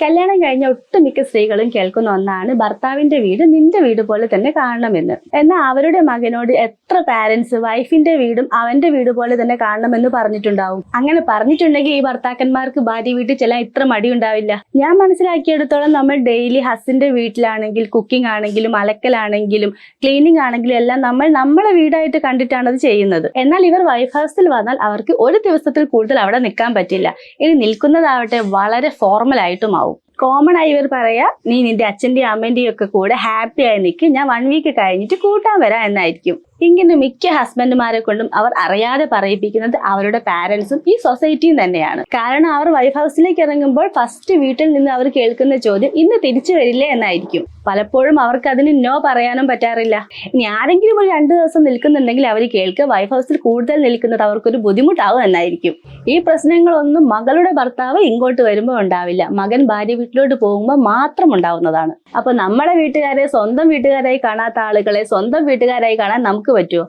കല്യാണം കഴിഞ്ഞ ഒട്ടുമിക്ക സ്ത്രീകളും കേൾക്കുന്ന ഒന്നാണ് ഭർത്താവിന്റെ വീട് നിന്റെ വീട് പോലെ തന്നെ കാണണമെന്ന്. എന്നാൽ അവരുടെ മകനോട് എത്ര പാരന്റ്സ് വൈഫിന്റെ വീടും അവന്റെ വീട് പോലെ തന്നെ കാണണമെന്ന് പറഞ്ഞിട്ടുണ്ടാവും. അങ്ങനെ പറഞ്ഞിട്ടുണ്ടെങ്കിൽ ഈ ഭർത്താക്കന്മാർക്ക് ഭാര്യ വീട്ടിൽ ചെല്ലാൻ ഇത്ര മടി ഉണ്ടാവില്ല ഞാൻ മനസ്സിലാക്കിയെടുത്തോളം നമ്മൾ ഡെയിലി ഹസ്സിന്റെ വീട്ടിലാണെങ്കിൽ കുക്കിംഗ് ആണെങ്കിലും അലക്കലാണെങ്കിലും ക്ലീനിങ് ആണെങ്കിലും എല്ലാം നമ്മൾ നമ്മളെ വീടായിട്ട് കണ്ടിട്ടാണ് അത് ചെയ്യുന്നത്. എന്നാൽ ഇവർ വൈഫ് ഹൗസിൽ വന്നാൽ അവർക്ക് ഒരു ദിവസത്തിൽ കൂടുതൽ അവിടെ നിൽക്കാൻ പറ്റില്ല. ഇനി നിൽക്കുന്നതാവട്ടെ വളരെ ഫോർമൽ ആയിട്ടും ആവും കോമൺ ആയി ഇവർ പറയാ നീ നിന്റെ അച്ഛന്റെയും അമ്മന്റെയും ഒക്കെ കൂടെ ഹാപ്പി ആയി നിൽക്കും ഞാൻ വൺ വീക്ക് കഴിഞ്ഞിട്ട് കൂട്ടാൻ വരാം എന്നായിരിക്കും. ഇങ്ങനെ മിക്ക ഹസ്ബൻഡുമാരെ കൊണ്ടും അവർ അറിയാതെ പറയിപ്പിക്കുന്നത് അവരുടെ പാരന്റ്സും ഈ സൊസൈറ്റിയും തന്നെയാണ്. കാരണം അവർ വൈഫ് ഹൗസിലേക്ക് ഇറങ്ങുമ്പോൾ ഫസ്റ്റ് വീട്ടിൽ നിന്ന് അവർ കേൾക്കുന്ന ചോദ്യം ഇന്ന് തിരിച്ചു വരില്ലേ എന്നായിരിക്കും. പലപ്പോഴും അവർക്ക് അതിന് നോ പറയാനും പറ്റാറില്ല. ഇനി ആരെങ്കിലും ഒരു രണ്ടു ദിവസം നിൽക്കുന്നുണ്ടെങ്കിൽ അവർ കേൾക്കുക വൈഫ് ഹൗസിൽ കൂടുതൽ നിൽക്കുന്നത് അവർക്കൊരു ബുദ്ധിമുട്ടാവും എന്നായിരിക്കും. ഈ പ്രശ്നങ്ങളൊന്നും മകളുടെ ഭർത്താവ് ഇങ്ങോട്ട് വരുമ്പോൾ ഉണ്ടാവില്ല. മകൻ ഭാര്യ വീട്ടിലോട്ട് പോകുമ്പോൾ മാത്രം ഉണ്ടാവുന്നതാണ്. അപ്പൊ നമ്മുടെ വീട്ടുകാരെ സ്വന്തം വീട്ടുകാരായി കാണാത്ത ആളുകളെ സ്വന്തം വീട്ടുകാരായി കാണാൻ നമുക്ക് പറ്റുമോ